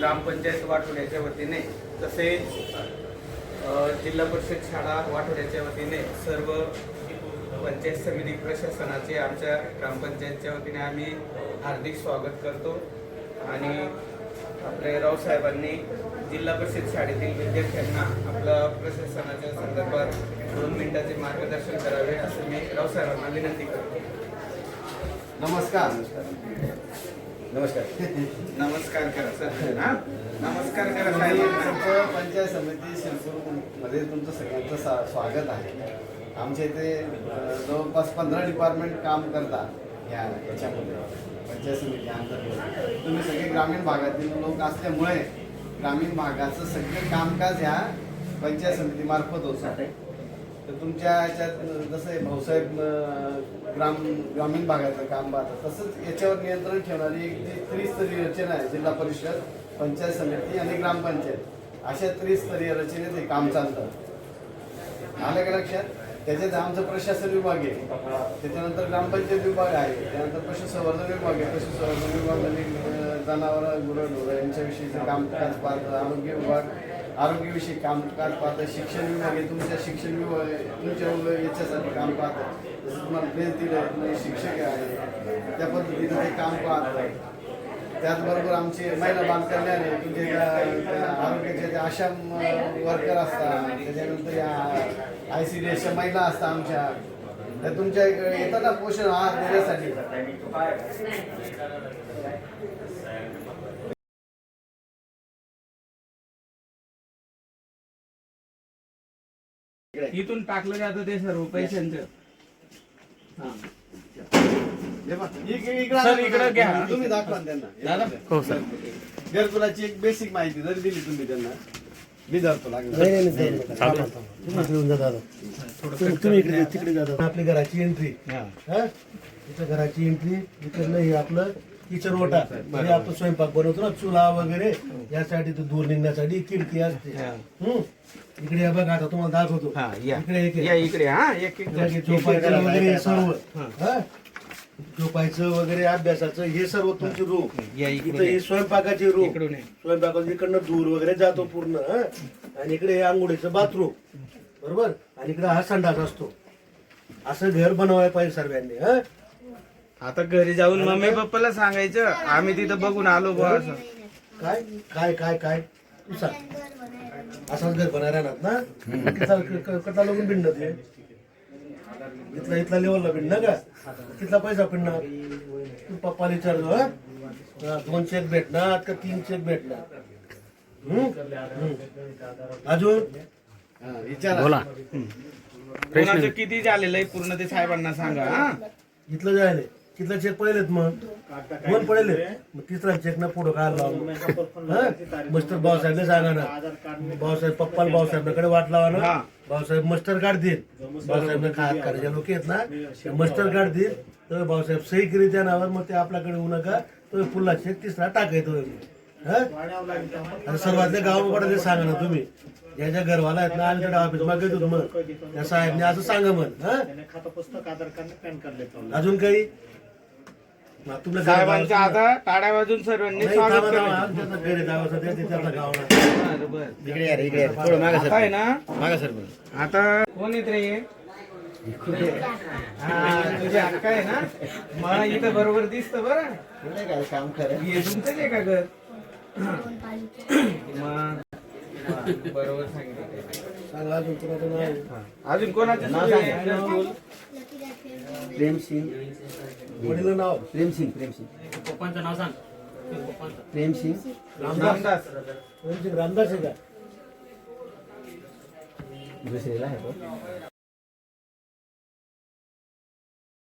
ग्रामपंचायत वाठोड्याच्या वतीने तसेच जिल्हा परिषद शाळा वाठोड्याच्या वतीने सर्व पंचायत समिती प्रशासनाचे आमच्या ग्रामपंचायतच्या वतीने आम्ही हार्दिक स्वागत करतो. आणि आपले रावसाहेबांनी जिल्हा परिषद शाळेतील विद्यार्थ्यांना आपल्या प्रशासनाच्या संदर्भात दोन मिनिटाचे मार्गदर्शन करावे असं मी रावसाहेबांना विनंती करतो. नमस्कार. नमस्कार. नमस्कार करा सर. हा? नमस्कार करा साहेब. तुमचं पंचायत समिती शिरपूरमध्ये तुमचं सगळ्यांचं स्वागत आहे. आमच्या इथे जवळपास पंधरा डिपार्टमेंट काम करतात या याच्यामध्ये. पंचायत समिती अंतर्गत. तुम्ही सगळे ग्रामीण भागातील लोक असल्यामुळे ग्रामीण भागाचं सगळं कामकाज ह्या पंचायत समितीमार्फत होतं तर तुमच्या ह्याच्यात जसं आहे भाऊसाहेब ग्राम ग्रामीण भागाचं काम पाहतात तसंच याच्यावर नियंत्रण ठेवणारी एक जी त्रिस्तरीय रचना आहे जिल्हा परिषद पंचायत समिती आणि ग्रामपंचायत. अशा त्रिस्तरीय रचनेत हे काम चालतं. आलं का लक्षात? त्याच्यात आमचं प्रशासन विभाग आहे. त्याच्यानंतर ग्रामपंचायत विभाग आहे. त्यानंतर पशुसंवर्धन विभाग आहे. पशुसंवर्धन विभाग आणि जनावर गुरंढोरं यांच्याविषयीचं कामकाज पाहतं आरोग्य विभाग आरोग्यविषयी काम काम पाहतं शिक्षण विभाग हे तुमच्या शिक्षण विभाग तुमच्या मुलं याच्यासाठी काम पाहतं. जसं तुम्हाला प्रेस दिलं तुम्ही शिक्षक आहे त्या पद्धतीने ते काम पाहत. त्याचबरोबर आमचे महिला बांधकल्याण आहे म्हणजे त्या- आरोग्याच्या ज्या आशा वर्कर असतात त्याच्यानंतर या आय सी डी एसच्या महिला असतात आमच्या. त्या तुमच्या इकडे येतात ना पोषण आहार देण्यासाठी? इथून टाकलं जातं ते सर्व पैशांचं हे सर, इकडे. घ्या. तुम्ही दाखवा ना त्यांना दादा? हो, सर. घरकुलाची एक बेसिक माहिती जरी दिली तुम्ही त्यांना मी धरतो लागलं नाही नाही नाही नाही. थांबा, थांबा. तुम्ही इकडे येऊन जा दादा तुम्ही तुम्ही इकडे तिकडे जा दादा. आपली घराची एंट्री हा इथं घराची एंट्री इकडनं हे आपलं किचन ओटा. म्हणजे आपण स्वयंपाक बनवतो ना चुला वगैरे यासाठी तो दूर निघण्यासाठी खिडकी असते. हम्म. इकडे या बघा आता तुम्हाला दाखवतो. हा या. इकडे एक या इकडे हा एक एक झोपायचं वगैरे सर्व. हा. झोपायचं वगैरे अभ्यासाचं हे सर्व तुमची रूम. या इथं हे स्वयंपाकाची रूम. इकडून ये. स्वयंपाकाचं इकडनं दूर वगैरे जातो पूर्ण हं? आणि इकडे हे आंघोळीचं बाथरूम. बरोबर? आणि इकडे हा संडास असतो. असं घर बनवायला पाहिजे सर्वांनी हं? आता घरी जाऊन मम्मी पप्पाला सांगायचं आम्ही तिथं बघून आलो बुवा असं. काय काय काय काय? तू सांग असंच घर बनायला राहणार ना? कितला कथा लागून भिडणं ते. इथला इथला लेवलला भिडणं का? कितला पैसा पिडणार तू पप्पाला विचारतो हं? हा, दोन चेक भेटणार का तीन चेक भेटणार. अजून? विचारा. बोला. कोणाचं किती झालेलं आहे पूर्ण ते साहेबांना सांगा हा? इथलं जायले कितला चेक पडेलेत मग. दोन पडेले मग तिसरा चेक ना पुढं काय लावा? मस्टर भाऊसाहेबने सांगा ना. भाऊसाहेब पप्पाला भाऊसाहेबांकडे वाट लावा ना. भाऊसाहेब मस्टर काढतील भाऊसाहेबने काय करायचे लोक आहेत ना मस्टर काढतील तर भाऊसाहेब सही करीत त्या नावावर मग ते आपल्याकडे येऊ नका. तो पुल्ला चेक तिसरा टाकायचो आणि सर्वातल्या गावाकडे ते सांगा ना तुम्ही. ज्या ज्या घरवाला आहेत ना आम्ही त्याच्या ऑफिसमध्ये घेतो मग त्या साहेबने असं सांगा मग हा? खाता पुस्तक आधार कार्ड पॅन कार्ड लेतो अजून काही? मग तुला साहेबांच्या आता टाळ्या वाजून सर्वांनी नाही, स्वागत. करायचं. बरं, बरं. इकडे इकडे. थोडं मागा आता आहे सर ना मागा सर आता कोण येत रे हा, तुझी अक्का आहे ना? मला इथं बरोबर दिसत बरं. काम खरं? हे तुमचंच आहे का घर? मग बरोबर सांगितलं. सांगा अजून कोणाचं नाव? अजून कोणाचं नाव आहे? प्रेम सिंग. वडिलांचं नाव? प्रेम सिंग प्रेम सिंग. पप्पांचं नाव सांग. प्रेम सिंग. रामदास. त्यांचे रामदास आहे का? दुसरीला आहे